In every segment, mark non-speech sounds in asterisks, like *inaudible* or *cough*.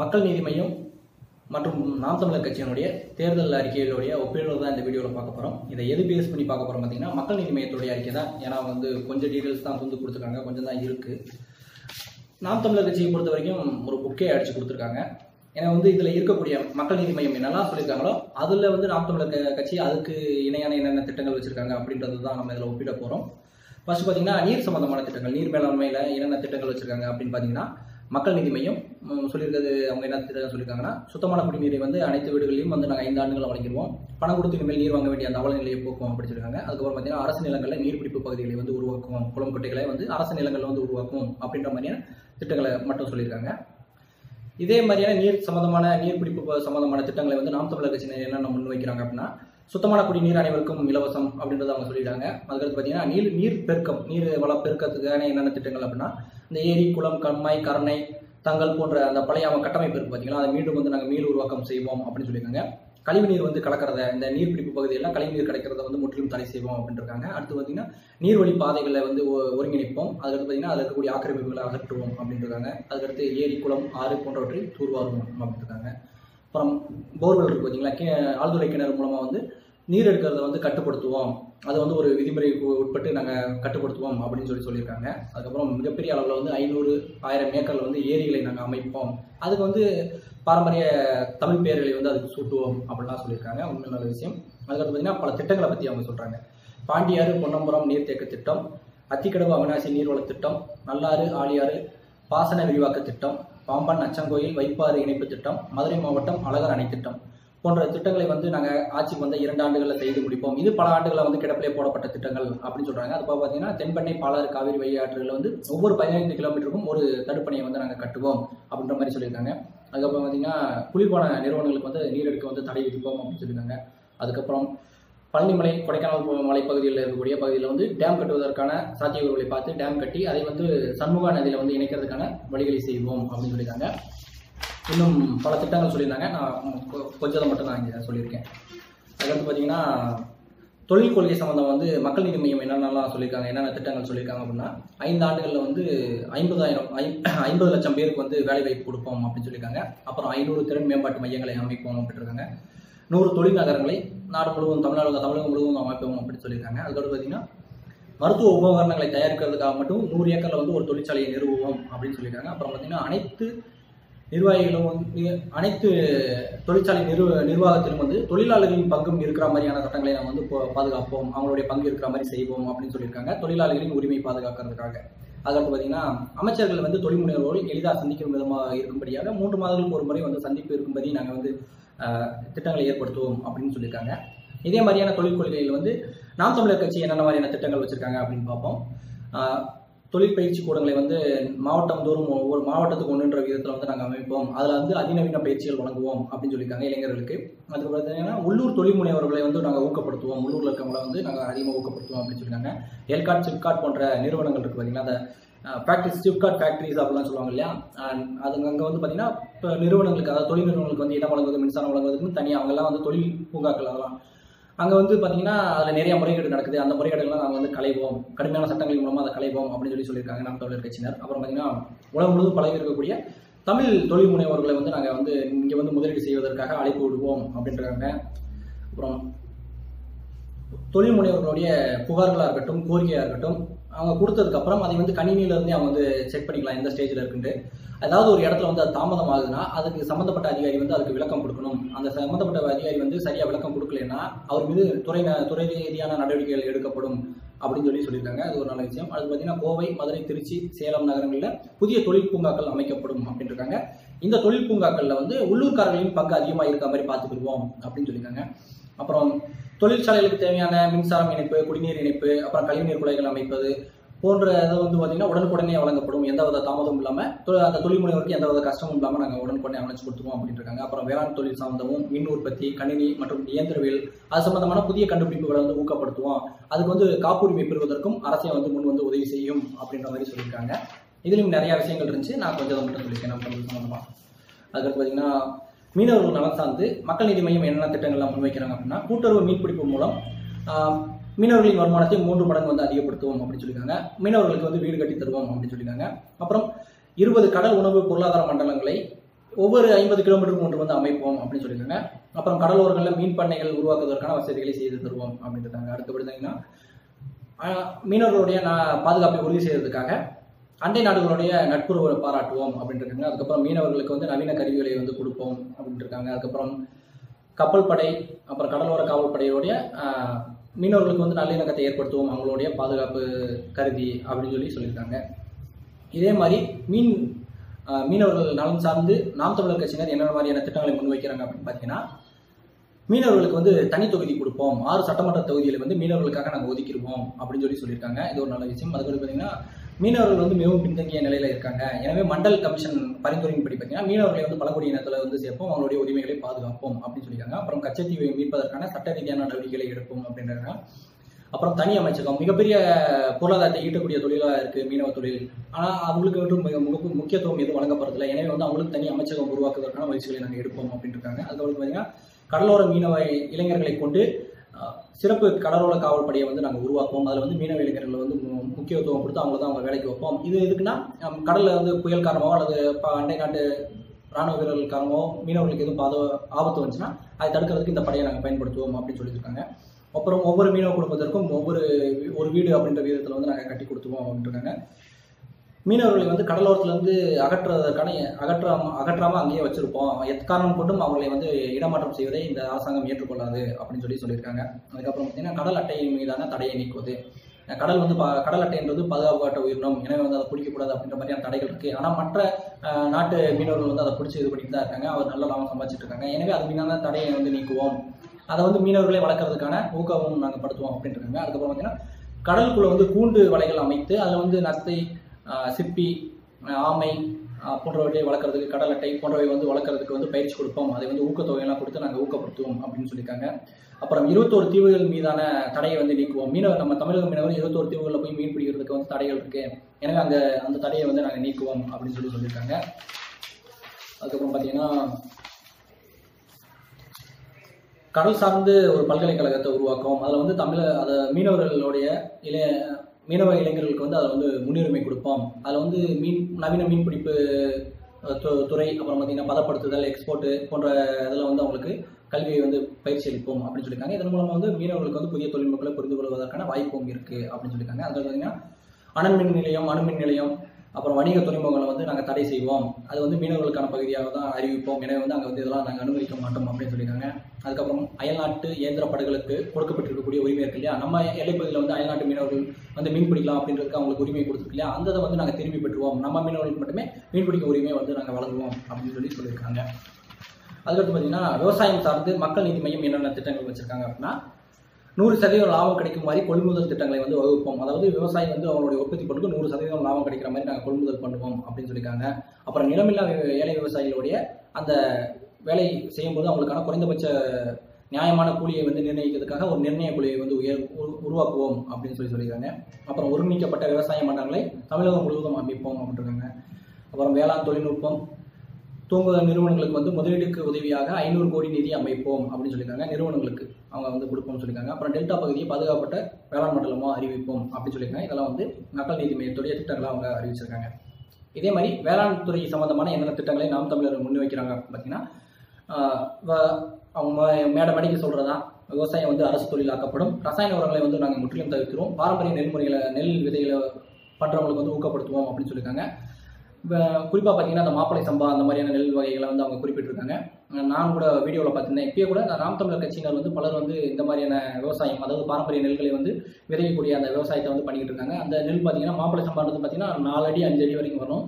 மக்கள் நீதி மையம் மற்றும் நாம் தமிழர் கட்சியினுடைய தேர்தல் அறிக்கைகளுடைய ஒப்பீடு தான் இந்த வீடியோவில் பார்க்க போகிறோம் இதை எது பேஸ் பண்ணி பார்க்க போகிறோம் பார்த்தீங்கன்னா மக்கள் நீதி மையத்துடைய அறிக்கை தான். ஏன்னா வந்து கொஞ்சம் டீட்டெயில்ஸ் தான் வந்து கொடுத்துருக்காங்க. கொஞ்சம் தான் இருக்குது நாம் தமிழர் கட்சியை பொறுத்த வரைக்கும் ஒரு புக்கே அடித்து கொடுத்துருக்காங்க. ஏன்னா வந்து இதில் இருக்கக்கூடிய மக்கள் நீதி மையம் என்னெல்லாம் சொல்லியிருக்காங்களோ அதில் வந்து நாம் தமிழர் கட்சி அதுக்கு இணையான என்னென்ன திட்டங்கள் வச்சுருக்காங்க அப்படின்றது தான் நம்ம இதில் ஒப்பிட போகிறோம் ஃபர்ஸ்ட் பார்த்தீங்கன்னா நீர் சம்மந்தமான திட்டங்கள் நீர் மேலாண்மையில் என்னென்ன திட்டங்கள் வச்சுருக்காங்க அப்படின்னு பார்த்தீங்கன்னா மக்கள் நீதி மையம். சொல்லியிருக்கிறது அவங்க என்ன திட்டம் சொல்லியிருக்காங்கன்னா சுத்தமான குடிநீரை வந்து அனைத்து வீடுகளிலும் வந்து நாங்கள் ஐந்து ஆண்டுகள் வழங்கிடுவோம் பணம் கொடுத்து இனிமேல் நீர் வாங்க வேண்டிய அந்த அவல நிலையை போக்குவோம் அப்படின்னு சொல்லியிருக்காங்க. அதுக்கப்புறம் பார்த்தீங்கன்னா அரசு நிலங்களில் நீர்பிடிப்பு பகுதிகளை வந்து உருவாக்குவோம் குளம் குட்டைகளை வந்து அரசு நிலங்களில் வந்து உருவாக்குவோம் அப்படின்ற மாதிரியான திட்டங்களை மட்டும் சொல்லியிருக்காங்க. இதே மாதிரியான நீர் சம்பந்தமான நீர்பிடிப்பு சம்பந்தமான திட்டங்களை வந்து நாம் தமிழர் கட்சியினர் என்னென்ன முன்வைக்கிறாங்க அப்படின்னா சுத்தமான குடிநீர் அனைவருக்கும் இலவசம் அப்படின்றத அவங்க சொல்லிட்டாங்க அதுக்கடுத்து பார்த்தீங்கன்னா நீர் நீர் பெருக்கம் நீர் வள பெருக்கத்துக்கான என்னென்ன திட்டங்கள் அப்படின்னா இந்த ஏரி குளம் கண்மாய் கரணை தங்கள் போன்ற அந்த பழைய அவன் கட்டமைப்பு இருக்கு பார்த்தீங்களா அதை மீண்டும் வந்து நாங்கள் மீள் உருவாக்கம் செய்வோம் அப்படின்னு சொல்லியிருக்காங்க. கழிவுநீர் வந்து கலக்கிறத இந்த நீர்பிடிப்பு பகுதியெல்லாம் கழிவுநீர் கிடைக்கிறத வந்து முற்றிலும் தடை செய்வோம் அப்படின்னு இருக்காங்க. அடுத்து பார்த்தீங்கன்னா நீர்வழி பாதைகளை வந்து ஒருங்கிணைப்போம். அதுக்கடுத்து பார்த்தீங்கன்னா அதில் இருக்கக்கூடிய ஆக்கிரமிப்புகளை அகற்றுவோம் அப்படின்னு இருக்காங்க. அதுக்கடுத்து ஏரி குளம் ஆறு போன்றவற்றை தூர்வாருவோம் அப்படின்னு இருக்காங்க. அப்புறம் போர்வெல் இருக்கு பார்த்தீங்களா கி ஆழ்துளை கிணறு மூலமாக வந்து நீர் எடுக்கிறத வந்து கட்டுப்படுத்துவோம். அது வந்து ஒரு விதிமுறைக்கு உட்பட்டு நாங்கள் கட்டுப்படுத்துவோம் அப்படின்னு சொல்லி சொல்லியிருக்காங்க. அதுக்கப்புறம் மிகப்பெரிய அளவில் வந்து ஐநூறு ஆயிரம் ஏக்கரில் வந்து ஏரிகளை நாங்கள் அமைப்போம். அதுக்கு வந்து பாரம்பரிய தமிழ் பெயர்களை வந்து அதுக்கு சூட்டுவோம் அப்படின்லாம் சொல்லியிருக்காங்க. உண்மை நல்ல விஷயம். அதுக்கடுத்து பார்த்தீங்கன்னா பல திட்டங்களை பற்றி அவங்க சொல்கிறாங்க பாண்டியாறு பொன்னம்புரம் நீர்த்தேக்க திட்டம் அத்திக்கடவு அவினாசி நீர்வள திட்டம் நல்லாறு ஆழியாறு பாசன விரிவாக்க திட்டம் பாம்பன் அச்சங்கோயில் வைப்பாறு இணைப்பு திட்டம் மதுரை மாவட்டம் அழகர் அணை திட்டம். போன்ற திட்டங்களை வந்து நாங்கள் ஆட்சிக்கு வந்த இரண்டு ஆண்டுகளில் செய்து முடிப்போம். இது பல ஆண்டுகளில் வந்து கிடப்பிலே போடப்பட்ட திட்டங்கள் அப்படின்னு சொல்கிறாங்க அது போக பார்த்தீங்கன்னா தென்பெண்ணை பாலாறு காவிரி வழியாற்றுகளில் வந்து ஒவ்வொரு பதினைந்து கிலோமீட்டருக்கும் ஒரு தடுப்பணையை வந்து நாங்கள் கட்டுவோம் அப்படின்ற மாதிரி சொல்லியிருக்காங்க. அதுக்கப்புறம் பார்த்தீங்கன்னா குளிர்பான நிறுவனங்களுக்கு வந்து நீர் எடுக்க வந்து தடை விதிப்போம் அப்படின்னு சொல்லியிருக்காங்க. அதுக்கப்புறம் பழனிமலை கொடைக்கானல் மலைப்பகுதியில் இருக்கக்கூடிய பகுதியில் வந்து டேம் கட்டுவதற்கான சாத்தியக்கூறுகளை பார்த்து டேம் கட்டி அதை வந்து சண்முக நதியில் வந்து இணைக்கிறதுக்கான வழிகளை செய்வோம் அப்படின்னு சொல்லியிருக்காங்க. இன்னும் பல திட்டங்கள் சொல்லியிருந்தாங்க. நான் கொஞ்சதை கொஞ்சத்தை மட்டும் நான் இங்கே சொல்லியிருக்கேன். அது வந்து பார்த்தீங்கன்னா தொழில் கொள்கை சம்மந்தம் வந்து மக்கள் நீதி மையம் என்னென்னலாம் சொல்லியிருக்காங்க என்னென்ன திட்டங்கள் சொல்லியிருக்காங்க அப்படின்னா ஐந்து ஆண்டுகளில் வந்து ஐம்பதாயிரம் *clears throat* ஐம்பது லட்சம் பேருக்கு வந்து வேலை வாய்ப்பு கொடுப்போம் அப்படின்னு சொல்லியிருக்காங்க. அப்புறம் ஐநூறு திறன் மேம்பாட்டு மையங்களை அமைப்போம் அப்படின்னு இருக்காங்க நூறு தொழில் நகரங்களை நாடு முழுவதும் தமிழ்நாடு தமிழகம் முழுவதும் அமைப்போம் அப்படின்னு சொல்லியிருக்காங்க. அதுக்கடுத்து பார்த்தீங்கன்னா மருத்துவ உபகரணங்களை தயாரிக்கிறதுக்காக மட்டும் நூறு ஏக்கரில் வந்து ஒரு தொழிற்சாலையை நிறுவுவோம் அப்படின்னு சொல்லியிருக்காங்க. அப்புறம் பார்த்தீங்கன்னா அனைத்து நிர்வாகிகளும் வந்து அனைத்து தொழிற்சாலை நிர்வ நிர்வாகத்திலும் வந்து தொழிலாளர்களின் பங்கும் இருக்கிற மாதிரியான சட்டங்களை நம்ம வந்து பாதுகாப்போம். அவங்களுடைய பங்கு இருக்கிற மாதிரி செய்வோம் அப்படின்னு சொல்லியிருக்காங்க. தொழிலாளர்களின் உரிமை பாதுகாக்கிறதுக்காக. அதற்கு பார்த்தீங்கன்னா அமைச்சர்கள் வந்து தொழில் முனைவோர்கள் எளிதாக சந்திக்கும் விதமாக இருக்கும்படியாக மூன்று மாதங்களுக்கு ஒரு முறை வந்து சந்திப்பு இருக்கும்படி நாங்கள் வந்து திட்டங்களை ஏற்படுத்துவோம் அப்படின்னு சொல்லியிருக்காங்க. இதே மாதிரியான தொழில் கொள்கையில் வந்து நாம் தமிழர் கட்சி என்னென்ன மாதிரியான திட்டங்கள் வச்சுருக்காங்க அப்படின்னு பார்ப்போம். தொழிற்பயிற்சி கூடங்களை வந்து மாவட்டம் தோறும் ஒவ்வொரு மாவட்டத்துக்கு ஒன்றுன்ற விதத்தில் வந்து நாங்கள் அமைப்போம். அதில் வந்து அதிநவீன பயிற்சிகள் வழங்குவோம் அப்படின்னு சொல்லியிருக்காங்க இளைஞர்களுக்கு. அதுக்கு பார்த்தீங்கன்னா உள்ளூர் தொழில் முனைவர்களை வந்து நாங்கள் ஊக்கப்படுத்துவோம். உள்ளூரில் இருக்கவங்களை வந்து நாங்கள் அதிகமாக ஊக்கப்படுத்துவோம் அப்படின்னு சொல்லியிருக்காங்க. எல்காட் சிப்காட் போன்ற நிறுவனங்கள் இருக்குது பார்த்தீங்கன்னா அந்த ஃபேக்ட்ரிஸ் சிப்காட் ஃபேக்ட்ரிஸ் அப்படிலாம் சொல்லுவாங்க இல்லையா? அது அங்கே வந்து பார்த்தீங்கன்னா இப்போ நிறுவனங்களுக்கு அதாவது தொழில் நிறுவனங்களுக்கு வந்து இடம் வழங்குவது மின்சாரம் வழங்குவதுக்குன்னு தனியாக அவங்கெல்லாம் வந்து தொழில் பூங்காக்கள் அதெல்லாம் அங்கே வந்து பார்த்தீங்கன்னா அதில் நிறைய முறைகேடு நடக்குது. அந்த முறைகேடுகள்லாம் நாங்கள் வந்து கலைவோம் கடுமையான சட்டங்கள் மூலமாக அதை கலைவோம் அப்படின்னு சொல்லி சொல்லியிருக்காங்க நாம் தமிழர் கட்சியினர். அப்புறம் பார்த்தீங்கன்னா உலகம் முழுவதும் பழகி இருக்கக்கூடிய தமிழ் தொழில் முனைவோர்களை வந்து நாங்கள் வந்து இங்கே வந்து முதலீடு செய்வதற்காக அழைப்பு விடுவோம் அப்படின்றாங்க. அப்புறம் தொழில் முனைவர்களுடைய புகார்களாக இருக்கட்டும் கோரிக்கையாக இருக்கட்டும் அவங்க கொடுத்ததுக்கப்புறம் அதை வந்து கணினியிலேருந்தே அவங்க வந்து செக் பண்ணிக்கலாம் எந்த ஸ்டேஜில் இருக்குன்ட்டு. அதாவது ஒரு இடத்துல வந்து அது தாமதம் ஆகுதுன்னா அதுக்கு சம்மந்தப்பட்ட அதிகாரி வந்து அதுக்கு விளக்கம் கொடுக்கணும். அந்த சம்மந்தப்பட்ட அதிகாரி வந்து சரியாக விளக்கம் கொடுக்கலன்னா அவர் மீது துறை துறை ரீதியான நடவடிக்கைகள் எடுக்கப்படும் அப்படின்னு சொல்லி சொல்லியிருக்காங்க. அது ஒரு நல்ல விஷயம். அது பார்த்தீங்கன்னா கோவை மதுரை திருச்சி சேலம் நகரங்களில் புதிய தொழில் பூங்காக்கள் அமைக்கப்படும் அப்படின்னு இருக்காங்க. இந்த தொழில் பூங்காக்களில் வந்து உள்ளூர்காரர்களின் பங்கு அதிகமாக இருக்க மாதிரி பார்த்துக்கிடுவோம் அப்படின்னு சொல்லியிருக்காங்க. அப்புறம் தொழிற்சாலைகளுக்கு தேவையான மின்சாரம் இணைப்பு குடிநீர் இணைப்பு அப்புறம் கழிவுநீர் குலைகள் அமைப்பது போன்ற இது வந்து பார்த்தீங்கன்னா உடனுக்குடனே வழங்கப்படும். எந்தவித தாமதமும் இல்லாமல் அந்த தொழில் முனைவருக்கு எந்தவித கஷ்டமும் இல்லாமல் நாங்கள் உடனுக்குடனே அமைச்சு கொடுத்துருவோம் அப்படின்னு இருக்காங்க. அப்புறம் வேளாண் தொழில் சம்பந்தமும் மின் உற்பத்தி கணினி மற்றும் இயந்திரவியல் அது சம்பந்தமான புதிய கண்டுபிடிப்புகளை வந்து ஊக்கப்படுத்துவோம். அதுக்கு வந்து காப்புரிமை பெறுவதற்கும் அரசே வந்து முன் வந்து உதவி செய்யும் அப்படின்ற மாதிரி சொல்லியிருக்காங்க. இதுலையும் நிறைய விஷயங்கள் இருந்துச்சு. நான் கொஞ்சம் அதை மட்டும் சொல்லியிருக்கேன் நம்ம சம்பந்தமாக பார்த்தீங்கன்னா மீனவர்கள் நலன் சார்ந்து மக்கள் நீதி மையம் என்னென்ன திட்டங்கள்லாம் முன்வைக்கிறாங்க அப்படின்னா கூட்டுறவு மீன்பிடிப்பு மூலம் மீனவர்களின் வருமானத்தை மூன்று மடங்கு வந்து அதிகப்படுத்துவோம் அப்படின்னு சொல்லியிருக்காங்க. மீனவர்களுக்கு வந்து வீடு கட்டி தருவோம் அப்படின்னு சொல்லியிருக்காங்க. அப்புறம் இருபது கடல் உணவு பொருளாதார மண்டலங்களை ஒவ்வொரு ஐம்பது கிலோமீட்டருக்கு ஒன்று வந்து அமைப்போம் அப்படின்னு சொல்லியிருக்காங்க. அப்புறம் கடலோரங்களில் மீன் பண்ணைகள் உருவாக்குவதற்கான வசதிகளை செய்து தருவோம் அப்படின்னு இருக்காங்க அடுத்தபடி பார்த்தீங்கன்னா மீனவர்களுடைய பாதுகாப்பை உறுதி செய்யறதுக்காக அண்டை நாடுகளுடைய நட்புறவை பாராட்டுவோம் அப்படின்னு இருக்காங்க அதுக்கப்புறம் மீனவர்களுக்கு வந்து நவீன கருவிகளை வந்து கொடுப்போம் அப்படின்ட்டு இருக்காங்க அதுக்கப்புறம் கப்பல் படை அப்புறம் கடலோர காவல்படையோடைய மீனவர்களுக்கு வந்து நல்லிணக்கத்தை ஏற்படுத்துவோம். அவங்களுடைய பாதுகாப்பு கருதி அப்படின்னு சொல்லி சொல்லியிருக்காங்க. இதே மாதிரி மீன் ஆஹ், மீனவர்கள் நலன் சார்ந்து நாம் தமிழர் கட்சியினர் என்னென்ன மாதிரியான திட்டங்களை முன்வைக்கிறாங்க அப்படின்னு பார்த்தீங்கன்னா மீனவர்களுக்கு வந்து தனி தொகுதி கொடுப்போம். ஆறு சட்டமன்ற தொகுதியில் வந்து மீனவர்களுக்காக நாங்கள் ஒதுக்கிடுவோம் அப்படின்னு சொல்லி சொல்லியிருக்காங்க. இது ஒரு நல்ல விஷயம். அதுக்கப்புறம் பார்த்தீங்கன்னா மீனவர்கள் வந்து மிகவும் பின்தங்கிய நிலையில இருக்காங்க. எனவே மண்டல் கமிஷன் பரிந்துரையின்படி பார்த்தீங்கன்னா மீனவர்களை வந்து பழங்குடியினத்தில் வந்து சேர்ப்போம் அவங்களுடைய உரிமைகளை பாதுகாப்போம் அப்படின்னு சொல்லியிருக்காங்க. அப்புறம் கச்சத்தீவை மீட்பதற்கான சட்ட ரீதியான நடவடிக்கைகளை எடுப்போம் அப்படின்றாங்க. அப்புறம் தனி அமைச்சகம் மிகப்பெரிய பொருளாதாரத்தை ஈட்டக்கூடிய தொழிலாக இருக்கு மீனவ தொழில். ஆனால் அவங்களுக்கு மட்டும் மிக முக்கியத்துவம் எதுவும் வழங்கப்படுறதில்ல. எனவே வந்து அவங்களுக்கு தனி அமைச்சகம் உருவாக்குவதற்கான முயற்சிகளை நாங்கள் எடுப்போம் அப்படின்னு இருக்காங்க அதுக்கப்புறம் பார்த்தீங்கன்னா கடலோர மீனவ இளைஞர்களை கொண்டு சிறப்பு கடலோர காவல் படையை வந்து நாங்கள் உருவாக்குவோம். அதில் வந்து மீனவ இளைஞர்களை வந்து முக்கியத்துவம் கொடுத்து அவங்கள தான் அவங்க வேலைக்கு வைப்போம். இது எதுக்குன்னா கடலில் வந்து புயல் காரணமோ அல்லது ப- அண்டை நாட்டு ராணுவ வீரர்கள் காரணமோ மீனவர்களுக்கு எதுவும் பாத ஆபத்து வந்துச்சுன்னா அதை தடுக்கிறதுக்கு இந்த படையை நாங்கள் பயன்படுத்துவோம் அப்படின்னு சொல்லியிருக்காங்க. அப்புறம் ஒவ்வொரு மீனவ குடும்பத்திற்கும் ஒவ்வொரு வீ- ஒரு வீடு அப்படின்ற விதத்தில் வந்து நாங்கள் கட்டி கொடுத்துவோம் அப்படின்ட்டு இருக்காங்க. மீனவர்களை வந்து கடலோரத்திலிருந்து அகற்றுவதற்கான அகற்றாம அகற்றாமல் அங்கேயே வச்சிருப்போம். எக்காரணம் கொண்டும் அவர்களை வந்து இடமாற்றம் செய்வதை இந்த அரசாங்கம் ஏற்றுக்கொள்ளாது அப்படின்னு சொல்லி சொல்லியிருக்காங்க. அதுக்கப்புறம் பார்த்தீங்கன்னா கடல் அட்டை மீதான தடையை நீக்குவது. கடல் வந்து பா- கடல் அட்டைன்றது பாதுகாப்பாட்ட உயிரினம். எனவே வந்து அதை பிடிக்கக்கூடாது அப்படின்ற மாதிரியான தடைகள் இருக்கு. ஆனால் மற்ற நாட்டு மீனவர்கள் வந்து அதை பிடிச்சி இது பண்ணிட்டு தான் இருக்காங்க. அவர் நல்ல லாபம் சம்பாதிச்சிட்டு இருக்காங்க. எனவே அது மீதான தடையை வந்து நீக்குவோம். அதை வந்து மீனவர்களை வளர்க்கறதுக்கான ஊக்கமும் நாங்கள் படுத்துவோம் அப்படின்ட்டு இருக்காங்க. அதுக்கப்புறம் பார்த்தீங்கன்னா கடலுக்குள்ள வந்து கூண்டு வலைகள் அமைத்து அதில் வந்து நத்தை சிப்பி ஆமை போன்றவற்றை வளர்க்குறதுக்கு கடல் அட்டை போன்றவை வந்து வளர்க்குறதுக்கு வந்து பயிற்சி கொடுப்போம். அதை வந்து ஊக்கத்தொகையெல்லாம் கொடுத்து நாங்கள் ஊக்கப்படுத்துவோம் அப்படின்னு சொல்லியிருக்காங்க. அப்புறம் இருபத்தோரு தீவுகள் மீதான தடையை வந்து நீக்குவோம். மீனவர் நம்ம தமிழக மீனவர் இருபத்தோரு தீவுகளில் போய் மீன் பிடிக்கிறதுக்கு வந்து தடைகள் இருக்கு. எனவே அந்த அந்த தடையை வந்து நாங்கள் நீக்குவோம் அப்படின்னு சொல்லி சொல்லியிருக்காங்க. அதுக்கப்புறம் பார்த்தீங்கன்னா கடல் சார்ந்து ஒரு பல்கலைக்கழகத்தை உருவாக்கும் அதில் வந்து தமிழ அதை மீனவர்களுடைய இளைய மீனவ இளைஞர்களுக்கு வந்து அதில் வந்து முன்னுரிமை கொடுப்போம். அதில் வந்து மீன் நவீன மீன்பிடிப்பு துறை அப்புறம் பார்த்தீங்கன்னா பதப்படுத்துதல் எக்ஸ்போர்ட்டு போன்ற இதில் வந்து அவங்களுக்கு கல்வியை வந்து பயிற்சி அளிப்போம் அப்படின்னு சொல்லியிருக்காங்க. இதன் மூலமாக வந்து மீனவர்களுக்கு வந்து புதிய தொழில்நுட்பங்களை புரிந்து கொள்வதற்கான வாய்ப்பும் இருக்குது அப்படின்னு சொல்லியிருக்காங்க. அதில் பார்த்தீங்கன்னா அணுமின் மின் நிலையம் அணுமின் நிலையம் அப்புறம் வணிக துறைமுகங்களை வந்து நாங்கள் தடை செய்வோம். அது வந்து மீனவர்களுக்கான பகுதியாக தான் அறிவிப்போம். எனவே வந்து அங்கே வந்து இதெல்லாம் நாங்கள் அனுமதிக்க மாட்டோம் அப்படின்னு சொல்லியிருக்காங்க. அதுக்கப்புறம் அயல்நாட்டு இயந்திர படகுகளுக்கு கொடுக்கப்பட்டிருக்கக்கூடிய உரிமை இருக்கு இல்லையா? நம்ம எல்லைப்பகுதியில் வந்து அயல்நாட்டு மீனவர்கள் வந்து மீன் பிடிக்கலாம் அப்படின்றதுக்கு அவங்களுக்கு உரிமை கொடுத்துருக்கு இல்லையா? அந்த வந்து நாங்கள் திரும்பி பெற்றுவோம். நம்ம மீனவர்களுக்கு மட்டுமே மீன் பிடிக்க உரிமையை வந்து நாங்கள் வழங்குவோம் அப்படின்னு சொல்லி சொல்லியிருக்காங்க. அதுக்கடுத்து பார்த்தீங்கன்னா விவசாயம் சார்ந்து மக்கள் நீதி மையம் என்னென்ன திட்டங்கள் வச்சுருக்காங்க அப்படின்னா நூறு சதவீதம் லாபம் கிடைக்கும் மாதிரி கொள்முதல் திட்டங்களை வந்து வகுப்போம். அதாவது விவசாயி வந்து அவங்களுடைய உற்பத்தி பொருளுக்கு நூறு சதவீதம் லாபம் கிடைக்கிற மாதிரி நாங்கள் கொள்முதல் பண்ணுவோம் அப்படின்னு சொல்லியிருக்காங்க. அப்புறம் நிலமில்லா ஏழை விவசாயிகளுடைய அந்த வேலை செய்யும்போது அவங்களுக்கான குறைந்தபட்ச நியாயமான கூலியை வந்து நிர்ணயிக்கிறதுக்காக ஒரு நிர்ணய குழியை வந்து உயர் உருவாக்குவோம் அப்படின்னு சொல்லி சொல்லியிருக்காங்க. அப்புறம் ஒருங்கிணைக்கப்பட்ட விவசாய மன்றங்களை தமிழகம் முழுவதும் அமைப்போம் அப்படின்றாங்க அப்புறம் வேளாண் தொழில்நுட்பம் தூங்குதல் நிறுவனங்களுக்கு வந்து முதலீடுக்கு உதவியாக ஐநூறு கோடி நிதி அமைப்போம் அப்படின்னு சொல்லியிருக்காங்க. நிறுவனங்களுக்கு அவங்க வந்து கொடுப்போம்னு சொல்லியிருக்காங்க. அப்புறம் டெல்டா பகுதியை பாதுகாப்பட்ட வேளாண் மண்டலமாக அறிவிப்போம் அப்படின்னு சொல்லியிருக்காங்க. இதெல்லாம் வந்து மக்கள் நீதி மையத்துடைய திட்டங்களை அவங்க அறிவிச்சிருக்காங்க. இதே மாதிரி வேளாண் துறை சம்பந்தமான என்னென்ன திட்டங்களை நாம் தமிழர் முன்வைக்கிறாங்க பார்த்தீங்கன்னா அவங்க மேடம் மேடை சொல்கிறதா விவசாயம் வந்து அரசு தொழிலாக்கப்படும் ரசாயன உரங்களை வந்து நாங்கள் முற்றிலும் தவிர்க்கிறோம் பாரம்பரிய நெல்முறைகளை நெல் விதைகளை பண்ணுறவங்களுக்கு வந்து ஊக்கப்படுத்துவோம் அப்படின்னு சொல்லியிருக்காங்க. குறிப்பாக பார்த்தீங்கன்னா அந்த மாப்பிளை சம்பா அந்த மாதிரியான நெல் வகைகளை வந்து அவங்க குறிப்பிட்டிருக்காங்க. நான் கூட வீடியோவில் பார்த்திருந்தேன் இப்பயே கூட அந்த நாம் தமிழர் கட்சியினர் வந்து பலர் வந்து இந்த மாதிரியான விவசாயம் அதாவது பாரம்பரிய நெல்களை வந்து விதைக்கக்கூடிய அந்த விவசாயத்தை வந்து பண்ணிக்கிட்டு இருக்காங்க அந்த நெல் பார்த்தீங்கன்னா மாப்பிளை சம்பான்றது பார்த்தீங்கன்னா நாலு அடி அஞ்சு அடி வரைக்கும் வரும்.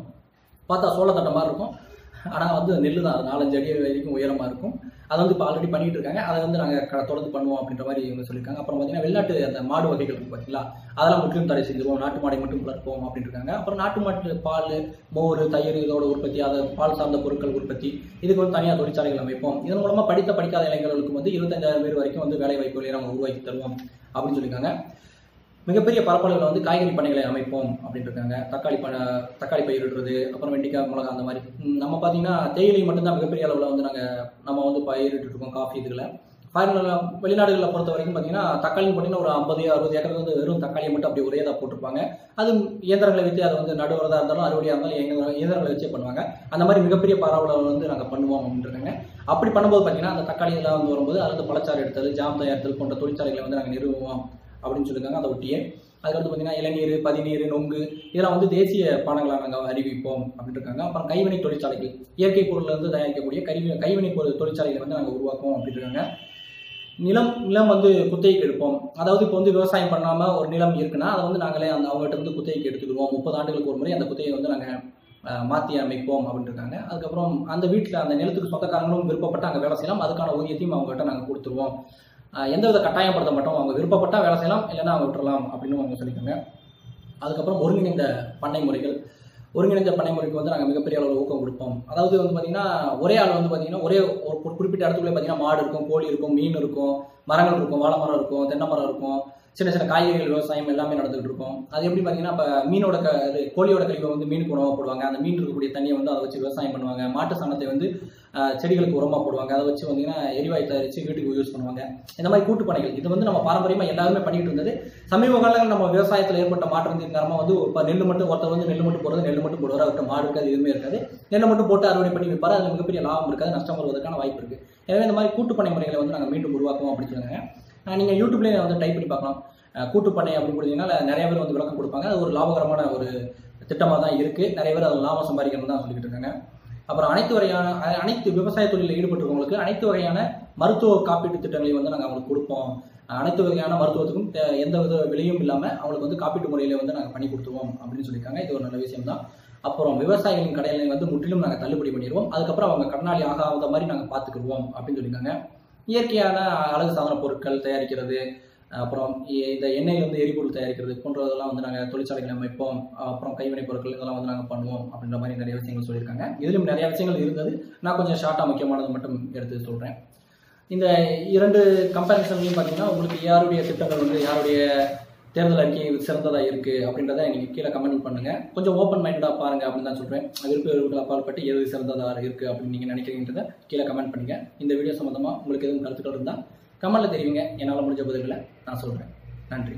பார்த்தா சோளத்தட்டை மாதிரி இருக்கும். ஆனால் வந்து நெல் தான் அது நாலஞ்சு அடி வரைக்கும் உயரமாக இருக்கும். அதை வந்து இப்போ ஆல்ரெடி பண்ணிட்டு இருக்காங்க. அதை வந்து நாங்கள் தொடர்ந்து பண்ணுவோம் அப்படின்ற மாதிரி இவங்க சொல்லியிருக்காங்க. அப்புறம் பார்த்தீங்கன்னா வெளிநாட்டு அந்த மாடு வகைகள் பார்த்தீங்களா அதெல்லாம் முற்றிலும் தடை செஞ்சிருவோம். நாட்டு மாடை மட்டும் வளர்ப்போம் அப்படின்னு இருக்காங்க. அப்புறம் நாட்டு மாட்டு பால் மோர் தயிர் இதோட உற்பத்தி அதை பால் சார்ந்த பொருட்கள் உற்பத்தி இதுக்கு வந்து தனியாக தொழிற்சாலைகள் அமைப்போம். இதன் மூலமாக படித்த படிக்காத இளைஞர்களுக்கு வந்து இருபத்தஞ்சாயிரம் பேர் வரைக்கும் வந்து வேலை வாய்ப்புகளை நம்ம உருவாக்கி தருவோம் அப்படின்னு சொல்லியிருக்காங்க. மிகப்பெரிய பரப்பளவில் வந்து காய்கறி பண்ணைகளை அமைப்போம் அப்படின்னு இருக்காங்க. தக்காளி ப தக்காளி பயிரிடுறது அப்புறம் வெண்டிக்காய் மிளகா அந்த மாதிரி. நம்ம பார்த்தீங்கன்னா தேயிலை மட்டும்தான் மிகப்பெரிய அளவில் வந்து நாங்கள் நம்ம வந்து பயிரிட்டுருக்கோம் காஃபி இதுகளை ஃபாரின்ல வெளிநாடுகளில் பொறுத்த வரைக்கும் பார்த்தீங்கன்னா தக்காளின்னு பார்த்தீங்கன்னா ஒரு ஐம்பது அறுபது ஏக்கருக்கு வந்து வெறும் தக்காளியை மட்டும் அப்படி ஒரே இதாக போட்டிருப்பாங்க. அது இயந்திரங்களை வச்சு அது வந்து நடுவரதாக இருந்தாலும் அறுவடையாக இருந்தாலும் எங்கள் இயந்திரங்களை வச்சே பண்ணுவாங்க. அந்த மாதிரி மிகப்பெரிய பரவலை வந்து நாங்கள் பண்ணுவோம் அப்படின்றாங்க அப்படி பண்ணும்போது பார்த்தீங்கன்னா அந்த தக்காளி எல்லாம் வந்து வரும்போது அதுல பழச்சாறு எடுத்தல் ஜாம் தயாரித்தல் போன்ற தொழிற்சாலைகளை வந்து நாங்கள் நிறுவுவோம். அப்படின்னு சொல்லியிருக்காங்க அதை ஒட்டியே. அதுக்கடுத்து பார்த்தீங்கன்னா இளநீர் பதிநீர் நொங்கு இதெல்லாம் வந்து தேசிய பானங்களாக நாங்கள் அறிவிப்போம் அப்படின்னு இருக்காங்க. அப்புறம் கைவினை தொழிற்சாலைகள். இயற்கை பொருள்லேருந்து தயாரிக்கக்கூடிய கைவி கைவினை பொருள் தொழிற்சாலைகளை வந்து நாங்கள் உருவாக்குவோம் அப்படின்னு இருக்காங்க. நிலம் நிலம் வந்து குத்தகைக்கு எடுப்போம். அதாவது இப்போ வந்து விவசாயம் பண்ணாமல் ஒரு நிலம் இருக்குன்னா அதை வந்து நாங்களே அந்த அவங்ககிட்ட இருந்து குத்தகைக்கு எடுத்துக்கிடுவோம். முப்பது ஆண்டுகளுக்கு ஒரு முறை அந்த குத்தகையை வந்து நாங்கள் மாற்றி அமைப்போம் அப்படின்ட்டு இருக்காங்க. அதுக்கப்புறம் அந்த வீட்டில் அந்த நிலத்துக்கு சொந்தக்காரங்களும் விருப்பப்பட்டு அங்கே வேலை செய்யலாம். அதுக்கான ஊதியத்தையும் அவங்ககிட்ட நாங்கள் கொடுத்துருவோம். எந்தவித கட்டாயப்படுத்த மாட்டோம் அவங்க விருப்பப்பட்டா வேலை செய்யலாம் இல்லைன்னா அவங்க விட்டுறலாம் அப்படின்னு அவங்க சொல்லிக்கோங்க அதுக்கப்புறம் ஒருங்கிணைந்த பண்ணை முறைகள். ஒருங்கிணைந்த பண்ணை முறைக்கு வந்து நாங்கள் மிகப்பெரிய அளவில் ஊக்கம் கொடுப்போம். அதாவது வந்து பார்த்தீங்கன்னா ஒரே ஆள் வந்து பார்த்தீங்கன்னா ஒரே ஒரு குறிப்பிட்ட இடத்துக்குள்ளே பார்த்தீங்கன்னா மாடு இருக்கும் கோழி இருக்கும் மீன் இருக்கும் மரங்கள் இருக்கும் வாழை மரம் இருக்கும் தென்னை மரம் இருக்கும் சின்ன சின்ன காய்கறிகள் விவசாயம் எல்லாமே நடந்துகிட்டு இருக்கும். அது எப்படி பார்த்தீங்கன்னா இப்போ மீனோட க இது கோழியோட கழிவை வந்து மீன் உணவாக போடுவாங்க. அந்த மீன் இருக்கக்கூடிய தண்ணியை வந்து அதை வச்சு விவசாயம் பண்ணுவாங்க. மாட்டு சாணத்தை வந்து செடிகளுக்கு உரமாக போடுவாங்க. அதை வச்சு வந்தீங்கன்னா எரிவாயு தயாரித்து வீட்டுக்கு யூஸ் பண்ணுவாங்க. இந்த மாதிரி கூட்டு பணிகள். இது வந்து நம்ம பாரம்பரியமாக எல்லாருமே பண்ணிட்டு இருந்தது. சமீப காலங்களில் நம்ம விவசாயத்தில் ஏற்பட்ட மாற்றம் காரணமாக வந்து இப்போ நெல் மட்டும் ஒருத்தர் வந்து நெல் மட்டும் போடுறது நெல் மட்டும் போடுவார். அவர்கிட்ட மாடு இருக்காது எதுவுமே இருக்காது. நெல் மட்டும் போட்டு அறுவடை பண்ணி வைப்பார். அது மிகப்பெரிய லாபம் இருக்காது நஷ்டம் வருவதற்கான வாய்ப்பு இருக்குது எனவே இந்த மாதிரி கூட்டு முறைகளை வந்து நாங்கள் மீண்டும் உருவாக்குவோம் அப்படின்னு சொல்லுங்க. நீங்கள் யூடியூப்லேயே வந்து டைப் பண்ணி பார்க்கலாம். அஹ் கூட்டு பண்ணை அப்படின்னு கொடுத்தீங்கன்னா நிறைய பேர் வந்து விளக்கம் கொடுப்பாங்க. அது ஒரு லாபகரமான ஒரு திட்டமாக தான் இருக்குது நிறைய பேர் அதில் லாபம் சம்பாதிக்கணும் தான் சொல்லிக்கிட்டு இருக்காங்க. அப்புறம் அனைத்து வகையான அனைத்து விவசாய தொழிலில் ஈடுபட்டிருக்கவங்களுக்கு அனைத்து வகையான மருத்துவ காப்பீட்டு திட்டங்களையும் வந்து நாங்கள் அவங்களுக்கு கொடுப்போம். அனைத்து வகையான மருத்துவத்துக்கும் எந்த வித விலையும் இல்லாமல் அவங்களுக்கு வந்து காப்பீட்டு முறையில் வந்து நாங்கள் பண்ணி கொடுத்துருவோம் அப்படின்னு சொல்லியிருக்காங்க. இது ஒரு நல்ல விஷயம் தான் அப்புறம் விவசாயிகளின் கடையில வந்து முற்றிலும் நாங்கள் தள்ளுபடி பண்ணிடுவோம். அதுக்கப்புறம் அவங்க கடனாளி ஆகாத மாதிரி நாங்கள் பார்த்துக்கிடுவோம் அப்படின்னு சொல்லியிருக்காங்க. இயற்கையான அழகு சாதன பொருட்கள் தயாரிக்கிறது அப்புறம் இந்த எண்ணெயில் வந்து எரிபொருள் தயாரிக்கிறது போன்றதெல்லாம் வந்து நாங்கள் தொழிற்சாலைகளை அமைப்போம். அப்புறம் கைவினைப் பொருட்கள் இதெல்லாம் வந்து நாங்கள் பண்ணுவோம் அப்படின்ற மாதிரி நிறைய விஷயங்கள் சொல்லியிருக்காங்க. இதிலும் நிறைய விஷயங்கள் இருந்தது. நான் கொஞ்சம் ஷார்ட்டாக முக்கியமானது மட்டும் எடுத்து சொல்கிறேன் இந்த இரண்டு கம்பேரிசன்லையும் பார்த்தீங்கன்னா உங்களுக்கு யாருடைய திட்டங்கள் வந்து யாருடைய தேர்தல் அறிக்கை சிறந்ததாக இருக்குது அப்படின்றத நீங்கள் கீழே கமெண்ட் பண்ணுங்கள் கொஞ்சம் ஓப்பன் மைண்டடாக பாருங்கள் அப்படின்னு தான் சொல்கிறேன் விருப்ப அப்பால் பட்டு எது சிறந்ததாக இருக்குது அப்படின்னு நீங்கள் நினைக்கிறீங்கன்றத கீழே கமெண்ட் பண்ணுங்கள் இந்த வீடியோ சம்மந்தமாக உங்களுக்கு எதுவும் கருத்துக்கள் இருந்தால் கமெண்ட்டில் தெரிவிங்க. என்னால் முடிஞ்ச பதில்களை நான் சொல்கிறேன் நன்றி.